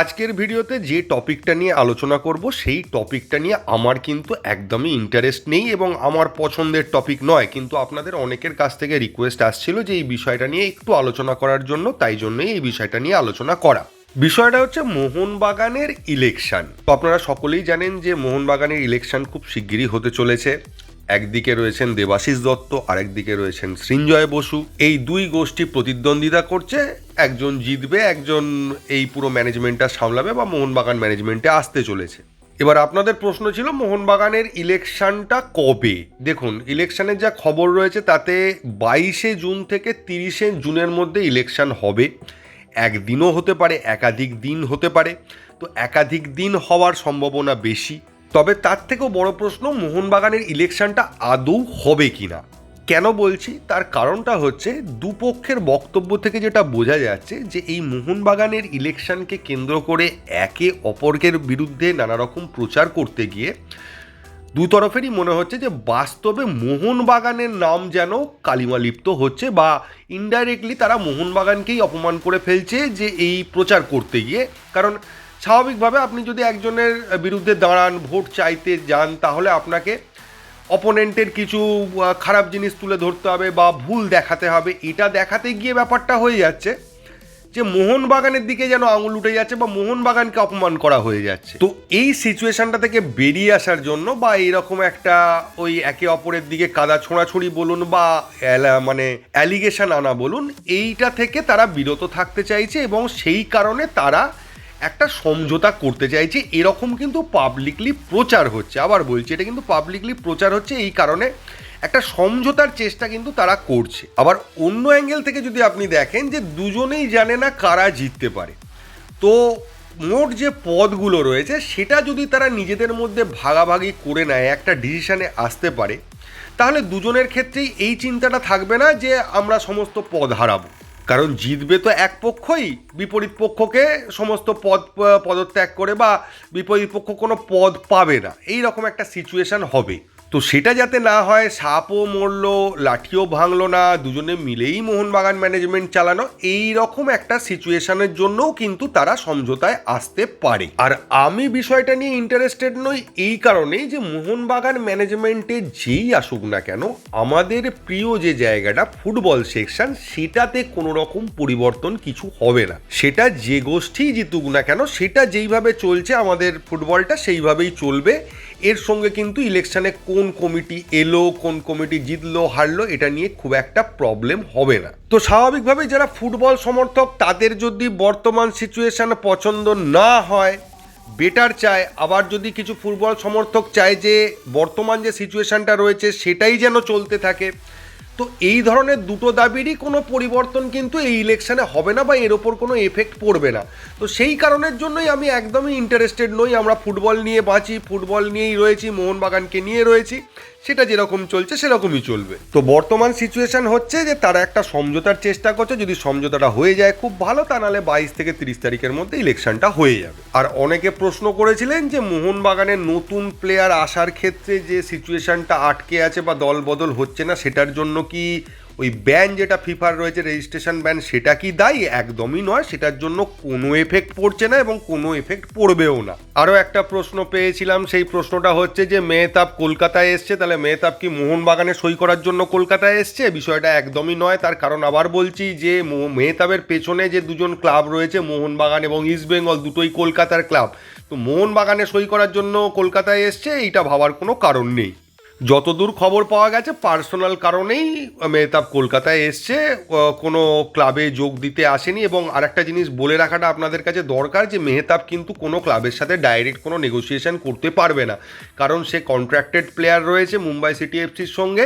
আজকের ভিডিওতে যে টপিকটা নিয়ে আলোচনা করব, সেই টপিকটা নিয়ে আমার কিন্তু একদমই ইন্টারেস্ট নেই এবং আমার পছন্দের টপিক নয়। কিন্তু আপনাদের অনেকের কাছ থেকে রিকোয়েস্ট আসছিল যে এই বিষয়টা নিয়ে একটু আলোচনা করার জন্য, তাই জন্যই এই বিষয়টা নিয়ে আলোচনা করা। বিষয়টা হচ্ছে মোহনবাগানের ইলেকশন তো আপনারা সকলেই জানেন যে মোহনবাগানের ইলেকশন খুব শিগগিরই হতে চলেছে। একদিকে রয়েছেন দেবাশিস দত্ত, আরেকদিকে রয়েছেন সৃঞ্জয় বসু। এই দুই গোষ্ঠী প্রতিদ্বন্দ্বিতা করছে, একজন জিতবে, একজন এই পুরো ম্যানেজমেন্টটা সামলাবে বা মোহনবাগান ম্যানেজমেন্টে আসতে চলেছে। এবার আপনাদের প্রশ্ন ছিল, মোহনবাগানের ইলেকশনটা কবে? দেখুন, ইলেকশনের যা খবর রয়েছে, তাতে বাইশে জুন থেকে তিরিশে জুনের মধ্যে ইলেকশন হবে। একদিনও হতে পারে, একাধিক দিন হতে পারে। তো একাধিক দিন হওয়ার সম্ভাবনা বেশি। তবে তার থেকেও বড় প্রশ্ন মোহনবাগানের ইলেকশনটা আদৌ হবে কি না কেন বলছি? তার কারণটা হচ্ছে দুপক্ষের বক্তব্য থেকে যেটা বোঝা যাচ্ছে যে এই মোহনবাগানের ইলেকশনকে কেন্দ্র করে একে অপরকের বিরুদ্ধে নানা রকম প্রচার করতে গিয়ে দু তরফেরই মনে হচ্ছে যে বাস্তবে মোহনবাগানের নাম যেন কালিমালিপ্ত হচ্ছে বা ইনডাইরেক্টলি তারা মোহনবাগানকেই অপমান করে ফেলছে যে এই প্রচার করতে গিয়ে। কারণ স্বাভাবিকভাবে আপনি যদি একজনের বিরুদ্ধে দাঁড়ান, ভোট চাইতে যান, তাহলে আপনাকে অপোনেন্টের কিছু খারাপ জিনিস তুলে ধরতে হবে বা ভুল দেখাতে হবে। এটা দেখাতে গিয়ে ব্যাপারটা হয়ে যাচ্ছে যে মোহনবাগানের দিকে যেন আঙুল উঠে যাচ্ছে বা মোহনবাগানকে অপমান করা হয়ে যাচ্ছে। তো এই সিচুয়েশনটা থেকে বেরিয়ে আসার জন্য বা এইরকম একটা ওই একে অপরের দিকে কাদা ছোঁড়াছুড়ি বলুন বা মানে অ্যালিগেশন আনা বলুন, এইটা থেকে তারা বিরত থাকতে চাইছে এবং সেই কারণে তারা একটা সমঝোতা করতে চাইছে, এরকম কিন্তু পাবলিকলি প্রচার হচ্ছে। আবার বলছি, এটা কিন্তু পাবলিকলি প্রচার হচ্ছে এই কারণে একটা সমঝোতার চেষ্টা কিন্তু তারা করছে। আবার অন্য অ্যাঙ্গেল থেকে যদি আপনি দেখেন যে দুজনেই জানে না কারা জিততে পারে। তো মোট যে পদগুলো রয়েছে, সেটা যদি তারা নিজেদের মধ্যে ভাগাভাগি করে নেয়, একটা ডিসিশানে আসতে পারে, তাহলে দুজনের ক্ষেত্রেই এই চিন্তাটা থাকবে না যে আমরা সমস্ত পদ হারাবো। কারণ জিতবে তো এক পক্ষই। বিপরীত পক্ষকে সমস্ত পদ পদত্যাগ করে বা বিপরীত পক্ষ কোনো পদ পাবে না। এই রকম একটা সিচুয়েশান হবে। তো সেটা যাতে না হয়, সাপও মরলো, লাঠিও ভাঙলো না, দুজনে মিলেই মোহনবাগান ম্যানেজমেন্ট চালানো এই রকম একটা সিচুয়েশনের জন্যও কিন্তু তারা সমঝোতায় আসতে পারে। আর আমি বিষয়টা নিয়ে ইন্টারেস্টেড নই এই কারণেই যে মোহনবাগান ম্যানেজমেন্টে যেই আসুক না কেন, আমাদের প্রিয় যে জায়গাটা ফুটবল সেকশন সেটাতে কোনো রকম পরিবর্তন কিছু হবে না। সেটা যে গোষ্ঠী জিতুক না কেন, সেটা যেইভাবে চলছে আমাদের ফুটবলটা সেইভাবেই চলবে। এর সঙ্গে কিন্তু ইলেকশানে কোন কমিটি এলো, কোন কমিটি জিতলো, হারলো, এটা নিয়ে খুব একটা প্রবলেম হবে না। তো স্বাভাবিকভাবে যারা ফুটবল সমর্থক, তাদের যদি বর্তমান সিচুয়েশান পছন্দ না হয় বেটার চায়। আবার যদি কিছু ফুটবল সমর্থক চায় যে, বর্তমান যে সিচুয়েশানটা রয়েছে, সেটাই যেন চলতে থাকে। তো এই ধরনের দুটো দাবিরই কোনো পরিবর্তন কিন্তু এই ইলেকশানে হবে না বা এর ওপর কোনো এফেক্ট পড়বে না। তো সেই কারণের জন্যই আমি একদমই ইন্টারেস্টেড নই। আমরা ফুটবল নিয়ে বাঁচি ফুটবল নিয়েই রয়েছি, মোহনবাগানকে নিয়ে রয়েছি। সেটা যেরকম চলছে, সেরকমই চলবে। তো বর্তমান সিচুয়েশন হচ্ছে যে, তারা একটা সমঝোতার চেষ্টা করছে। যদি সমঝোতাটা হয়ে যায় খুব ভালো, তা নাহলে বাইশ থেকে তিরিশ তারিখের মধ্যে ইলেকশনটা হয়ে যাবে। আর অনেকে প্রশ্ন করেছিলেন যে মোহনবাগানের নতুন প্লেয়ার আসার ক্ষেত্রে যে সিচুয়েশনটা আটকে আছে বা দল বদল হচ্ছে না, সেটার জন্য কি ওই ব্যান যেটা ফিফার রয়েছে রেজিস্ট্রেশন ব্যান সেটা কি দায়ী? একদমই নয়। সেটার জন্য কোনো এফেক্ট পড়ছে না এবং কোনো এফেক্ট পড়বেও না। আরও একটা প্রশ্ন পেয়েছিলাম। সেই প্রশ্নটা হচ্ছে যে, মেহতাব কলকাতায় এসছে। তাহলে মেহতাব কি মোহনবাগানে সই করার জন্য কলকাতায় এসছে? বিষয়টা একদমই নয়। তার কারণ আবার বলছি যে মেহতাবের পেছনে যে দুজন ক্লাব রয়েছে, মোহনবাগান এবং ইস্টবেঙ্গল দুটোই কলকাতার ক্লাব। তো মোহনবাগানে সই করার জন্য কলকাতায় এসছে, এইটা ভাবার কোনো কারণ নেই। যতদূর খবর পাওয়া গেছে, পার্সোনাল কারণেই মেহতাব কলকাতায় এসছে। কোনো ক্লাবে যোগ দিতে আসেনি এবং আরেকটা জিনিস বলে রাখাটা আপনাদের কাছে দরকার যে, মেহতাব কিন্তু কোনো ক্লাবের সাথে ডাইরেক্ট কোনো নেগোসিয়েশন করতে পারবে না। কারণ সে কন্ট্রাক্টেড প্লেয়ার রয়েছে মুম্বাই সিটি এফসির সঙ্গে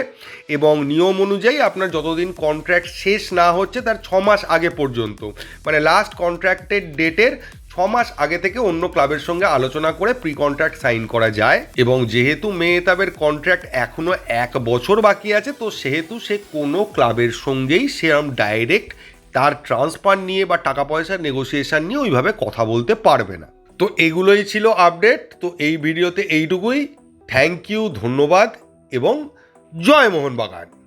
এবং নিয়ম অনুযায়ী আপনার যতদিন কন্ট্রাক্ট শেষ না হচ্ছে, তার ছ মাস আগে পর্যন্ত। মানে লাস্ট কন্ট্রাক্টেড ডেটের মাস আগে থেকে অন্য ক্লাবের সঙ্গে আলোচনা করে প্রি কন্ট্রাক্ট সাইন করা যায় এবং যেহেতু মেহতাবের কন্ট্রাক্ট এখনও এক বছর বাকি আছে, তো সেহেতু সে কোনো ক্লাবের সঙ্গেই সেরকম ডাইরেক্ট তার ট্রান্সফার নিয়ে বা টাকা পয়সার নেগোসিয়েশন নিয়ে ওইভাবে কথা বলতে পারবে না। তো এগুলোই ছিল আপডেট তো এই ভিডিওতে এইটুকুই। থ্যাংক ইউ ধন্যবাদ এবং জয় মোহনবাগান।